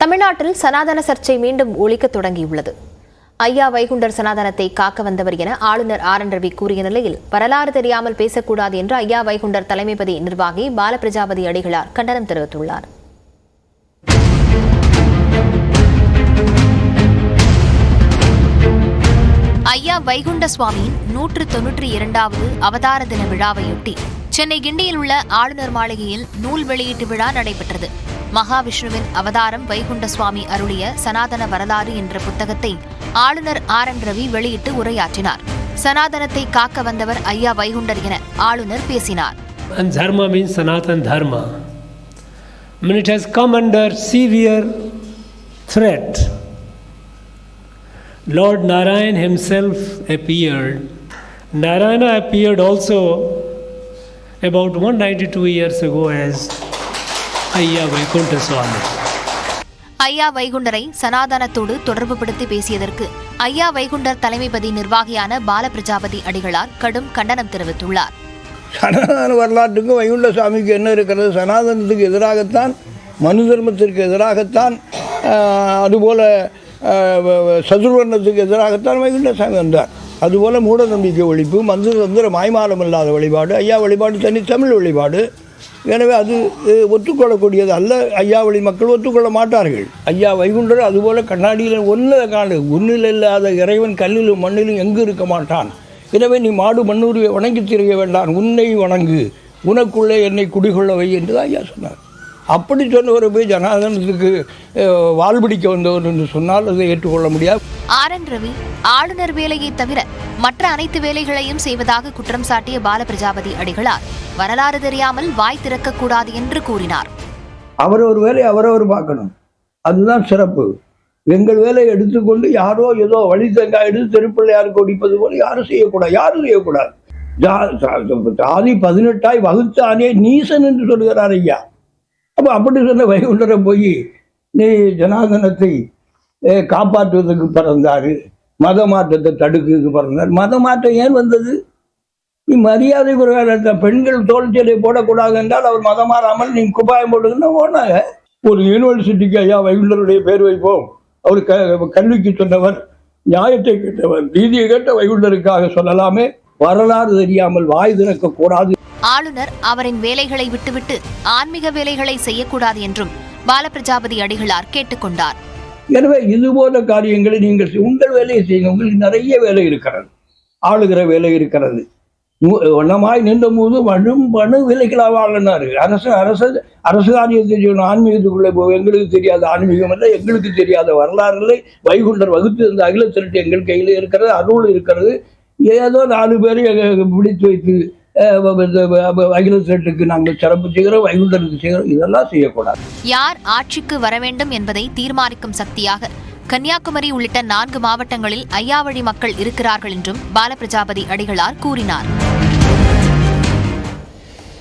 தமிழ்நாட்டில் சனாதன சர்ச்சை மீண்டும் ஒழிக்க தொடங்கியுள்ளது. ஐயா வைகுண்டர் சனாதனத்தை காக்க வந்தவர் என ஆளுநர் ஆர். என். ரவி கூறிய நிலையில் வரலாறு தெரியாமல் பேசக்கூடாது என்று ஐயா வைகுண்டர் தலைமைப்பதி நிர்வாகி பாலபிரஜாபதி அடிகளார் கண்டனம் தெரிவித்துள்ளார். ஐயா வைகுண்ட சுவாமியின் நூற்று தொன்னூற்றி இரண்டாவது அவதார தின விழாவையொட்டி சென்னை கிண்டியில் உள்ள ஆளுநர் மாளிகையில் நூல் வெளியீட்டு விழா நடைபெற்றது. மகாவிஷ்ணுவின் அவதாரம் வைகுண்ட சுவாமி அருளிய சனாதன வரலாறு என்ற புத்தகத்தை ஆளுநர் ஆர் என் ரவி வெளியிட்டு உரையாற்றினார் சனாதனத்தை காக்க வந்தவர் ஐயா வைகுண்டர் என ஆளுநர் பேசினார் dharma means Sanatan dharma when it has come under severe threat, Lord Narayan Narayana appeared. Also about one about two years ago as Ayya Vaikuntha Swami. ஐயா வைகுண்டரை சனாதனத்தோடு தொடர்புபடுத்தி பேசியதற்கு ஐயா வைகுண்டர் தலைமைப்பதி நிர்வாகியான பாலபிரஜாபதி அடிகளார் கடும் கண்டனம் தெரிவித்துள்ளார். சனாதன வரலாற்றுக்கும் வைகுண்ட சாமிக்கு என்ன இருக்கிறது? சனாதனத்துக்கு எதிராகத்தான் மனு தர்மத்திற்கு எதிராகத்தான் அதுபோல சதுர்வர்ணத்துக்கு எதிராகத்தான் வைகுண்ட சாமி வந்தார். அதுபோல மூட நம்பிக்கை ஒழிப்பு மந்திர தந்திர மாய்மாலம் இல்லாத வழிபாடு ஐயா வழிபாடு தனி தமிழ் வழிபாடு எனவே அது ஒத்துக்கொள்ளக்கூடியது அல்ல. ஐயாவளி மக்கள் ஒத்துக்கொள்ள மாட்டார்கள். ஐயா வைகுண்டர் அதுபோல கண்ணாடியில் ஒன்றில் காணு. ஒன்றில் இல்லாத இறைவன் கல்லிலும் மண்ணிலும் எங்கு இருக்க மாட்டான்? எனவே நீ மாடு மண்ணூரியை வணங்கி திரிய வேண்டாம். உன்னை வணங்கு. உனக்குள்ளே என்னை குடிகொள்ள வை என்று தான் ஐயா சொன்னார். அப்படி சொன்னவரை போய் ஜனாதனத்துக்கு வாழ்பிடிக்க வந்தவர் என்று சொன்னால் அதை ஏற்றுக்கொள்ள முடியாது. ஆர் என் ரவி ஆளுநர் வேலையை தவிர மற்ற அனைத்து வேலைகளையும் செய்வதாக குற்றம் சாட்டிய பாலபிரஜாபதி அடிகளார். வரலாறு தெரியாமல் வாய் திறக்கக்கூடாது என்று கூறினார். அவரவர் வேலையை அவரவர் பார்க்கணும். அதுதான் சிறப்பு. எங்கள் வேலையை எடுத்துக்கொண்டு யாரோ ஏதோ வழி தேங்காய் எடுத்து திருப்பிள்ளையாருக்கு ஒடிப்பது போல யாரும் செய்யக்கூடாது யாரும் செய்யக்கூடாது. ஜாதி பதினெட்டாய் வகுத்தானே நீசன் என்று சொல்கிறார் ஐயா. அப்போ அப்படி சொன்ன வைகுண்டரை போய் நீ ஜனாதனத்தை காப்பாற்றுவதற்கு பிறந்தார். மத மாற்றத்தை தடுக்கிறதுக்கு பிறந்தார். மத மாற்றம் ஏன் வந்தது? நீ மரியாதை குறைவாக பெண்கள் தோல்ச்சலை போடக்கூடாது என்றால் அவர் மதம் மாறாமல் நீ குப்பாயம் போடுங்கன்னா போனாங்க. ஒரு யூனிவர்சிட்டிக்கு ஐயா வைகுண்டருடைய பேர் வைப்போம். அவர் க கல்விக்கு சொன்னவர் நியாயத்தை கேட்டவர் நீதியை கேட்ட வைகுண்டருக்காக சொல்லலாமே. வரலாறு தெரியாமல் வாய் திறக்கக்கூடாது ஆளுநர் அவரின் வேலைகளை விட்டுவிட்டு ஆன்மீக வேலைகளை செய்யக்கூடாது என்றும் பாலபிரஜாபதி அடிகளார் கேட்டுக்கொண்டார் எனவே இது போன்ற காரியங்களை நீங்கள் உங்கள் வேலையை செய்யுங்க உங்களுக்கு நிறைய வேலை இருக்கிறது. ஆளுகிற வேலை இருக்கிறது. மு- வண்ணமாய் நின்ற போது வழும் பணு விலைகளாக வாங்கினாரு அரசு அரசு அரசு காரியத்தை செய்யணும். ஆன்மீகத்துக்குள்ளே போக எங்களுக்கு தெரியாத ஆன்மீகம் இல்லை. எங்களுக்கு தெரியாத வரலாறு இல்லை. வைகுண்டர் வகுத்து இருந்த அகில திருட்டு எங்கள் கையில் இருக்கிறது. அருள் இருக்கிறது. ஏதோ நாலு பேரை பிடித்து வைத்து அஹ், வ- நாங்கள் சிறப்பு செய்கிறோம் வைகுண்டருக்கு செய்கிறோம். இதெல்லாம் செய்யக்கூடாது. யார் ஆட்சிக்கு வர வேண்டும் என்பதை தீர்மானிக்கும் சக்தியாக கன்னியாகுமரி உள்ளிட்ட நான்கு மாவட்டங்களில் ஐயாவழி மக்கள் இருக்கிறார்கள் என்றும் பாலபிரஜாபதி அடிகளார் கூறினார்.